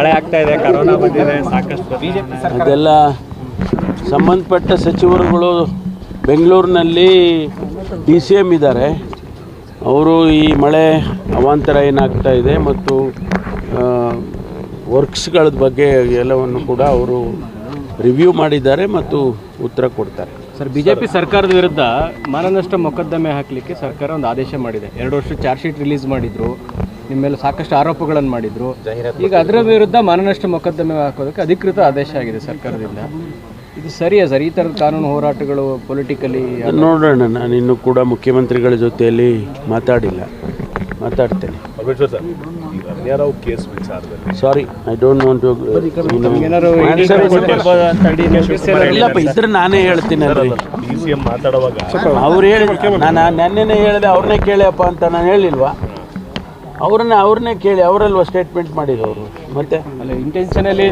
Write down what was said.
ಮಳೆ ಆಗ್ತಾ ಇದೆ ಕರೋನಾ ಬಂದಿದೆ ಸಾಕಷ್ಟು ಬಿಜೆಪಿ ಅದೆಲ್ಲ ಸಂಬಂಧಪಟ್ಟ ಸಚಿವರುಗಳು ಬೆಂಗಳೂರಿನಲ್ಲಿ ಡಿ ಸಿ ಎಂ ಇದ್ದಾರೆ. ಅವರು ಈ ಮಳೆ ಅವಾಂತರ ಏನಾಗ್ತಾ ಇದೆ ಮತ್ತು ವರ್ಕ್ಸ್ಗಳ ಬಗ್ಗೆ ಎಲ್ಲವನ್ನು ಕೂಡ ಅವರು ರಿವ್ಯೂ ಮಾಡಿದ್ದಾರೆ ಮತ್ತು ಉತ್ತರ ಕೊಡ್ತಾರೆ. ಸರ್ ಬಿಜೆಪಿ ಸರ್ಕಾರದ ವಿರುದ್ಧ ಮಾನನಷ್ಟ ಮೊಕದ್ದಮೆ ಹಾಕಲಿಕ್ಕೆ ಸರ್ಕಾರ ಒಂದು ಆದೇಶ ಮಾಡಿದೆ. ಎರಡು ವರ್ಷ ಚಾರ್ಜ್ ಶೀಟ್ ರಿಲೀಸ್ ಮಾಡಿದ್ರು. ನಿಮ್ಮ ಮೇಲೆ ಸಾಕಷ್ಟು ಆರೋಪಗಳನ್ನು ಮಾಡಿದ್ರು. ಈಗ ಅದರ ವಿರುದ್ಧ ಮಾನನಷ್ಟ ಮೊಕದ್ದಮೆ ಹಾಕೋದಕ್ಕೆ ಅಧಿಕೃತ ಆದೇಶ ಆಗಿದೆ ಸರ್ಕಾರದಿಂದ. ಇದು ಸರಿಯಾ ಸರ್? ಈ ಥರದ ಕಾನೂನು ಹೋರಾಟಗಳು ಪೊಲಿಟಿಕಲಿ ನೋಡೋಣ ನಾನು ಇನ್ನೂ ಕೂಡ ಮುಖ್ಯಮಂತ್ರಿಗಳ ಜೊತೆಯಲ್ಲಿ ಮಾತಾಡಿಲ್ಲ. ಮಾತಾಡ್ತೇನೆ. ಕೇಸ್ ವಿಚಾರದಲ್ಲಿ. ಸಾರಿ. ಐ ಡೋಂಟ್ ವಾಂಟ್ ಇಲ್ಲಪ್ಪ ಇದ್ರೆ ನಾನೇ ಹೇಳ್ತೀನಿ ಅವ್ರು ಹೇಳಿ ನಾನು ನೆನ್ನೆನೇ ಹೇಳಿದೆ ಅವ್ರನ್ನೇ ಕೇಳಿಯಪ್ಪ ಅಂತ ನಾನು ಹೇಳಿಲ್ವಾ? ಅವ್ರನ್ನೇ ಅವ್ರನ್ನೇ ಕೇಳಿ ಅವರಲ್ವಾ ಸ್ಟೇಟ್ಮೆಂಟ್ ಮಾಡಿದವರು ಮತ್ತೆ? ಇಂಟೆನ್ಷನಲ್ಲಿ